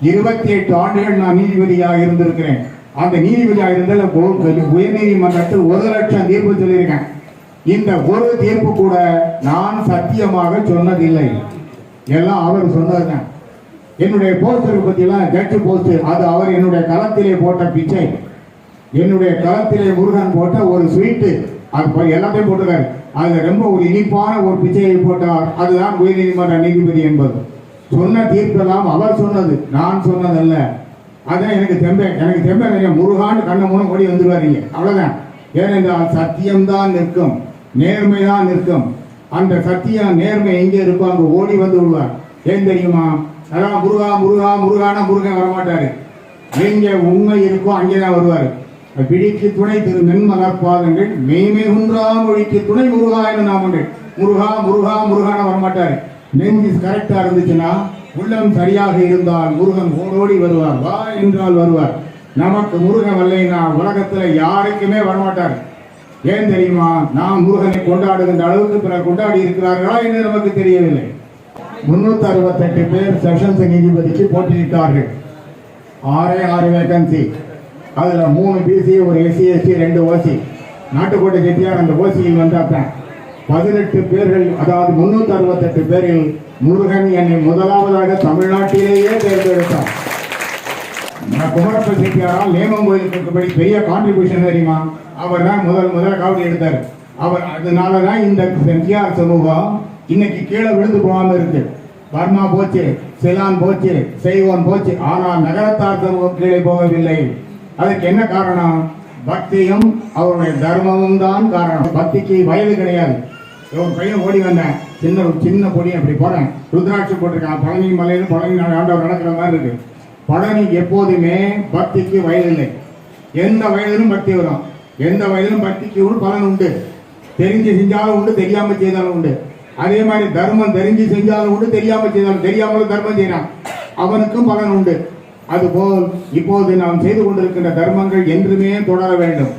இருபத்தி எட்டு ஆண்டுகள் நான் நீதிபதியாக இருந்திருக்கிறேன். அந்த நீதிபதியாக இருந்தால் உயர் நீதிமன்றத்தில் ஒரு லட்சம் தீர்ப்பு சொல்லியிருக்கேன். இந்த ஒரு தீர்ப்பு கூட நான் சத்தியமாக சொன்னதில்லை. எல்லாம் அவர் சொன்னதுதான் என்னுடைய போஸ்டர் பற்றிலாம் ஜட்ஜு போஸ்டர் அது அவர் என்னுடைய களத்திலே போட்ட பிச்சை. என்னுடைய களத்திலே முருகன் போட்ட ஒரு ஸ்வீட்டு அது எல்லாத்தையும் போட்டிருக்காரு. அதில் ரொம்ப ஒரு இனிப்பான ஒரு பிச்சையை போட்டார். அதுதான் உயர்நீதிமன்ற நீதிபதி என்பது. சொன்ன தீர்ப்பெல்லாம் அவர் சொன்னது நான் சொன்னதல்ல. அதான் எனக்கு தெம்பே எனக்கு தெம்பே நிறைய முருகான்னு கண்ண மூணு ஓடி வந்துருவாருங்க அவ்வளவுதான். ஏனென்றால் சத்தியம்தான் நிற்கும் நேர்மைதான் நிற்கும். அந்த சத்தியம் நேர்மை எங்கே இருக்கோ அங்கே ஓடி வந்து விடுவார். ஏன் தெரியுமா? அதான் முருகா முருகா முருகானா முருகன் வரமாட்டாரு. எங்க உண்மை இருக்கோ அங்கேதான் வருவார். பிடிக்கு துணை திரு மென்மலர் பாதங்கள் மெய்மை குன்றா மொழிக்கு துணை முருகா என நாமங்கள் முருகா முருகா முருகான வரமாட்டாரு. நெஞ்சு கரெக்டா இருந்துச்சுன்னா உள்ளம் சரியாக இருந்தால் முருகன் ஓடோடி வருவார். வா என்றால் வருவார். நமக்கு முருகன் வரலைன்னா உலகத்துல யாருக்குமே வரமாட்டார். ஏன் தெரியுமா? நாம் முருகனை கொண்டாடுகின்ற அளவுக்கு பிறர் கொண்டாடி இருக்கிறார்களா என்று நமக்கு தெரியவில்லை. முன்னூத்தி அறுபத்தெட்டு பேர் செஷன்ஸ் நீதிபதிக்கு போட்டியிட்டார்கள். ஆறே ஆறு வேகன்சி அதுல மூணு பிசி ஒரு எஸ்சி எஸ்டி ரெண்டு ஓசி நாட்டுக்கோட்டை செட்டியார் அந்த ஓசியில் வந்தாத்தான் பதினெட்டு பேர்கள் அதாவது முன்னூத்தி அறுபத்தெட்டு பேரில் முருகன் என்னை முதலாவதாக தமிழ்நாட்டிலேயே தேர்ந்தெடுத்தார். நான் குமரப்ப செட்டியாரால் நேமம் கோயிலுக்குபடி பெரிய கான்ட்ரிபியூஷன் தெரியுமா? அவர் தான் முதல் முதல் காவடி எடுத்தார். அவர் அதனால தான் இந்த செட்டியார் சமூகம் இன்னைக்கு கீழே விழுந்து போகாமல் இருக்கு. பர்மா போச்சு செலான் போச்சு செய்வோன் போச்சு ஆனால் நகரத்தார் சமூகம் கீழே போகவில்லை. அதுக்கு என்ன காரணம்? பக்தியும் அவருடைய தர்மமும் தான் காரணம். பக்திக்கு வயது கிடையாது. ஒரு பையன் ஓடி வந்தேன். சின்ன சின்ன பொடி அப்படி போறேன் ருத்ராட்சி போட்டிருக்கான் பழனி மலையில் பழனி ஆண்டவர் நடக்கிற மாதிரி இருக்கு. பழனி எப்போதுமே பக்திக்கு வயதில்லை எந்த வயதிலும் பக்தி வரும். எந்த வயதிலும் பக்திக்கு ஒரு பலன் உண்டு. தெரிஞ்சு செஞ்சாலும் உண்டு தெரியாம செய்தாலும் உண்டு. அதே மாதிரி தர்மம் தெரிஞ்சு செஞ்சாலும் உண்டு தெரியாம செய்தாலும் தெரியாமலும் தர்மம் செய்யறான். அவனுக்கும் பலன் உண்டு. அதுபோல் இப்போது நாம் செய்து கொண்டிருக்கின்ற தர்மங்கள் என்றுமே தொடர வேண்டும்.